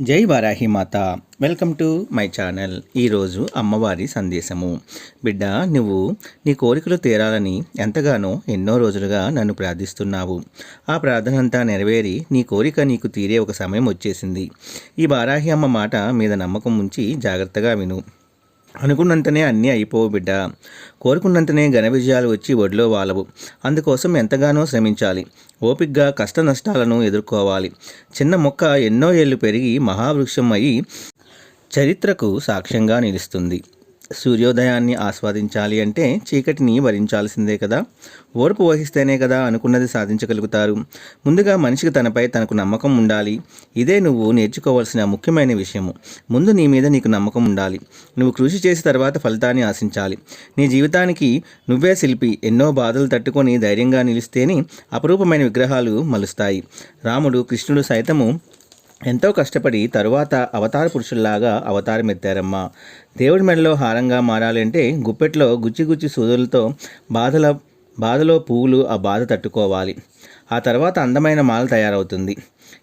జై వారాహి మాత. Welcome to my channel. ఈరోజు అమ్మవారి సందేశము. బిడ్డ నువ్వు నీ కోరికలు తీరాలని ఎంతగానో ఎన్నో రోజులుగా నన్ను ప్రార్థిస్తున్నావు. ఆ ప్రార్థన అంతా నెరవేరి నీ కోరిక నీకు తీరే ఒక సమయం వచ్చేసింది. ఈ వారాహి అమ్మ మాట మీద నమ్మకం ఉంచి జాగ్రత్తగా విను. అనుకున్నంతనే అన్నీ అయిపోవు బిడ్డ. కోరుకున్నంతనే ఘన విజయాలు వచ్చి ఒడిలో వాలవు. అందుకోసం ఎంతగానో శ్రమించాలి. ఓపిగ్గా కష్ట నష్టాలను ఎదుర్కోవాలి. చిన్న మొక్క ఎన్నో ఏళ్ళు పెరిగి మహావృక్షం అయి చరిత్రకు సాక్ష్యంగా నిలుస్తుంది. సూర్యోదయాన్ని ఆస్వాదించాలి అంటే చీకటిని భరించాల్సిందే కదా. ఓర్పు వహిస్తేనే కదా అనుకున్నది సాధించగలుగుతారు. ముందుగా మనిషికి తనపై తనకు నమ్మకం ఉండాలి. ఇదే నువ్వు నేర్చుకోవాల్సిన ముఖ్యమైన విషయము. ముందు నీ మీద నీకు నమ్మకం ఉండాలి. నువ్వు కృషి చేసిన తర్వాత ఫలితాన్ని ఆశించాలి. నీ జీవితానికి నువ్వే శిల్పి. ఎన్నో బాధలు తట్టుకొని ధైర్యంగా నిలిస్తేనే అపరూపమైన విగ్రహాలు మలుస్తాయి. రాముడు కృష్ణుడు సైతము ఎంతో కష్టపడి తరువాత అవతార పురుషుల్లాగా అవతారం ఎత్తారమ్మా దేవుడి మెడలో హారంగా మారాలంటే గుప్పెట్లో గుచ్చి గుచ్చి సూదులతో బాధల బాధలో పువ్వులు ఆ బాధ తట్టుకోవాలి. ఆ తర్వాత అందమైన మాల తయారవుతుంది.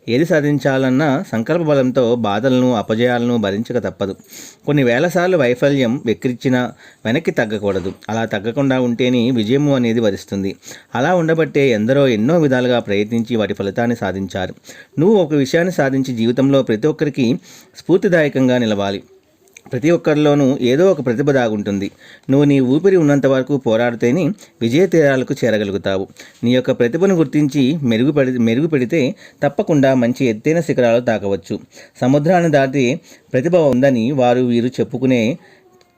ఏది సాధించాలన్నా సంకల్ప బలంతో బాధలను అపజయాలను భరించక తప్పదు. కొన్ని వేల సార్లు వైఫల్యం వెక్కిరిచ్చినా వెనక్కి తగ్గకూడదు. అలా తగ్గకుండా ఉంటేనే విజయము అనేది వరిస్తుంది. అలా ఉండబట్టే ఎందరో ఎన్నో విధాలుగా ప్రయత్నించి వాటి ఫలితాన్ని సాధించారు. నువ్వు ఒక విషయాన్ని సాధించి జీవితంలో ప్రతి ఒక్కరికి స్ఫూర్తిదాయకంగా నిలవాలి. ప్రతి ఒక్కరిలోనూ ఏదో ఒక ప్రతిభ దాగుంటుంది. నువ్వు నీ ఊపిరి ఉన్నంత వరకు పోరాడితేనే విజయ తీరాలకు చేరగలుగుతావు. నీ యొక్క ప్రతిభను గుర్తించి మెరుగుపడి మెరుగుపెడితే తప్పకుండా మంచి ఎత్తైన శిఖరాలు తాకవచ్చు. సముద్రాన్ని దాటి ప్రతిభ ఉందని వారు వీరు చెప్పుకునే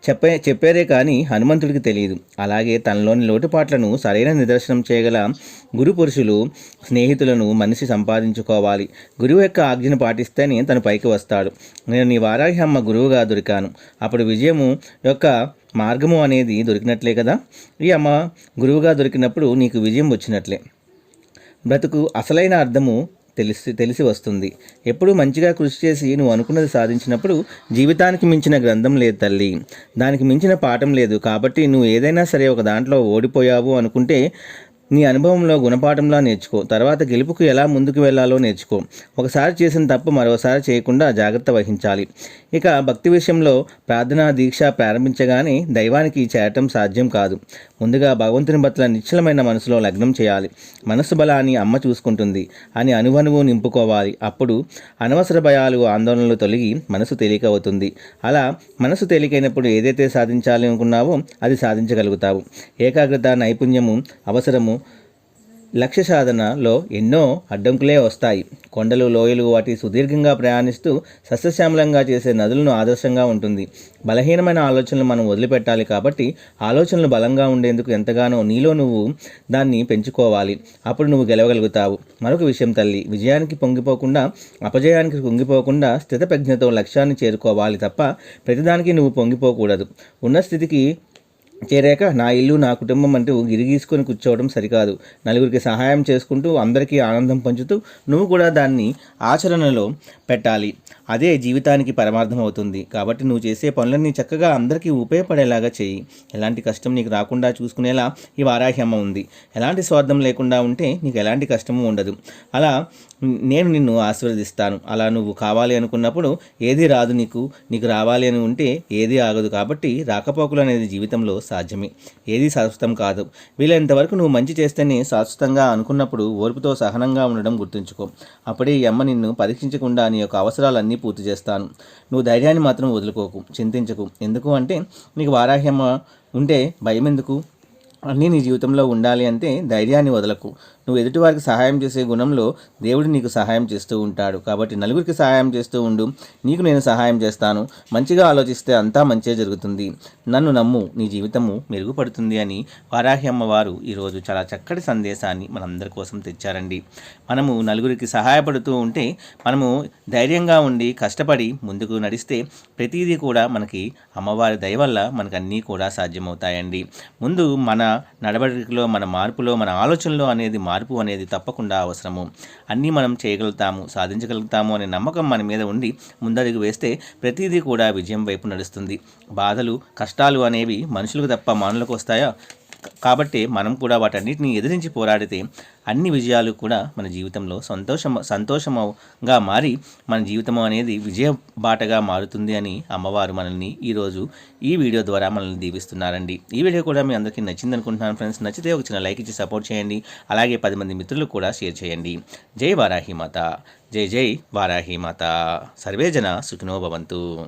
చెప్పే చెప్పారే కానీ హనుమంతుడికి తెలియదు. అలాగే తనలోని లోటుపాట్లను సరైన నిదర్శనం చేయగల గురు పురుషులు స్నేహితులను మనిషి సంపాదించుకోవాలి. గురువు యొక్క ఆజ్ఞను పాటిస్తేనే తను పైకి వస్తాడు. నేను నీ వారాహి అమ్మ గురువుగా దొరికాను. అప్పుడు విజయము యొక్క మార్గము అనేది దొరికినట్లే కదా? ఈ అమ్మ గురువుగా దొరికినప్పుడు నీకు విజయం వచ్చినట్లే. బ్రతుకు అసలైన అర్థము తెలిసి తెలిసి వస్తుంది. ఎప్పుడు మంచిగా కృషి చేసి నువ్వు అనుకున్నది సాధించినప్పుడు జీవితానికి మించిన గ్రంథం లేదు తల్లి. దానికి మించిన పాఠం లేదు. కాబట్టి నువ్వు ఏదైనా సరే ఒక దాంట్లో ఓడిపోయావు అనుకుంటే నీ అనుభవంలో గుణపాఠంలా నేర్చుకో. తర్వాత గెలుపుకు ఎలా ముందుకు వెళ్ళాలో నేర్చుకో. ఒకసారి చేసిన తప్పు మరోసారి చేయకుండా జాగ్రత్త వహించాలి. ఇక భక్తి విషయంలో ప్రార్థనా దీక్ష ప్రారంభించగానే దైవానికి చేరటం సాధ్యం కాదు. ముందుగా భగవంతుని పట్ల నిశ్చలమైన మనసులో లగ్నం చేయాలి. మనసు బలాన్ని అమ్మ చూసుకుంటుంది అని అనువనువు నింపుకోవాలి. అప్పుడు అనవసర భయాలు ఆందోళనలు తొలగి మనసు తేలిక అవుతుంది. అలా మనసు తేలికైనప్పుడు ఏదైతే సాధించాలి అనుకున్నావో అది సాధించగలుగుతావు. ఏకాగ్రత నైపుణ్యము అవసరము లక్ష్య సాధనలో ఎన్నో అడ్డంకులే వస్తాయి. కొండలు లోయలు వాటి సుదీర్ఘంగా ప్రయాణిస్తూ సస్యశ్యామలంగా చేసే నదులను ఆదర్శంగా ఉంటుంది. బలహీనమైన ఆలోచనలు మనం వదిలిపెట్టాలి కాబట్టి ఆలోచనలు బలంగా ఉండేందుకు ఎంతగానో నీలో నువ్వు దాన్ని పెంచుకోవాలి. అప్పుడు నువ్వు గెలవగలుగుతావు. మరొక విషయం తల్లి విజయానికి పొంగిపోకుండా అపజయానికి పొంగిపోకుండా స్థితప్రజ్ఞతో లక్ష్యాన్ని చేరుకోవాలి తప్ప ప్రతిదానికి నువ్వు పొంగిపోకూడదు. ఉన్న స్థితికి చేరాక నా ఇల్లు నా కుటుంబం అంటూ గిరిగీసుకొని కూర్చోవడం సరికాదు. నలుగురికి సహాయం చేసుకుంటూ అందరికీ ఆనందం పంచుతూ నువ్వు కూడా దాన్ని ఆచరణలో పెట్టాలి. అదే జీవితానికి పరమార్థం అవుతుంది. కాబట్టి నువ్వు చేసే పనులన్నీ చక్కగా అందరికీ ఉపయోగపడేలాగా చేయి. ఎలాంటి కష్టం నీకు రాకుండా చూసుకునేలా ఈ వారాహ్యమ్మ ఉంది. ఎలాంటి స్వార్థం లేకుండా ఉంటే నీకు ఎలాంటి కష్టము ఉండదు. అలా నేను నిన్ను ఆశీర్వదిస్తాను. అలా నువ్వు కావాలి అనుకున్నప్పుడు ఏది రాదు నీకు. నీకు రావాలి అని ఉంటే ఏది ఆగదు. కాబట్టి రాకపోకలు అనేది జీవితంలో సాధ్యమే. ఏది శాశ్వతం కాదు. వీలైనంతవరకు నువ్వు మంచి చేస్తేనే శాశ్వతంగా అనుకున్నప్పుడు ఓర్పుతో సహనంగా ఉండడం గుర్తుంచుకో. అప్పుడే ఈ అమ్మ నిన్ను పరీక్షించకుండా నీ యొక్క అవసరాలన్నీ పూర్తి చేస్తాను. నువ్వు ధైర్యాన్ని మాత్రం వదులుకోకు చింతించకు. ఎందుకు అంటే నీకు వారాహ్యమ్మ ఉంటే భయం ఎందుకు అన్నీ నీ జీవితంలో ఉండాలి అంటే ధైర్యాన్ని వదలకు. నువ్వు ఎదుటివారికి సహాయం చేసే గుణంలో దేవుడు నీకు సహాయం చేస్తూ ఉంటాడు. కాబట్టి నలుగురికి సహాయం చేస్తూ ఉండు. నీకు నేను సహాయం చేస్తాను. మంచిగా ఆలోచిస్తే అంతా మంచిగా జరుగుతుంది. నన్ను నమ్ము. నీ జీవితము మెరుగుపడుతుంది అని వారాహి అమ్మవారు ఈరోజు చాలా చక్కటి సందేశాన్ని మనందరి కోసం తెచ్చారండి. మనము నలుగురికి సహాయపడుతూ ఉంటే మనము ధైర్యంగా ఉండి కష్టపడి ముందుకు నడిస్తే ప్రతిదీ కూడా మనకి అమ్మవారి దయ వల్ల మనకు అన్నీ కూడా సాధ్యమవుతాయండి. ముందు మన నడవడికలో మన మార్పులో మన ఆలోచనలో అనేది మార్పు అనేది తప్పకుండా అవసరము. అన్నీ మనం చేయగలుగుతాము సాధించగలుగుతాము అనే నమ్మకం మన మీద ఉండి ముందడుగు వేస్తే ప్రతిదీ కూడా విజయం వైపు నడుస్తుంది. బాధలు కష్టాలు అనేవి మనుషులకు తప్ప మానులకు వస్తాయా? కాబట్టి మనం కూడా వాటన్నిటిని ఎదిరించి పోరాడితే అన్ని విజయాలు కూడా మన జీవితంలో సంతోషం సంతోషముగా మారి మన జీవితం అనేది విజయ బాటగా మారుతుంది అని అమ్మవారు మనల్ని ఈరోజు ఈ వీడియో ద్వారా మనల్ని దీవిస్తున్నారండి. ఈ వీడియో కూడా మీ అందరికీ నచ్చింది అనుకుంటున్నాను ఫ్రెండ్స్. నచ్చితే ఒక చిన్న లైక్ ఇచ్చి సపోర్ట్ చేయండి. అలాగే పది మంది మిత్రులకు కూడా షేర్ చేయండి. జై వారాహి మాత. జై జై వారాహి మాత. సర్వేజన సుఖినో భవంతు.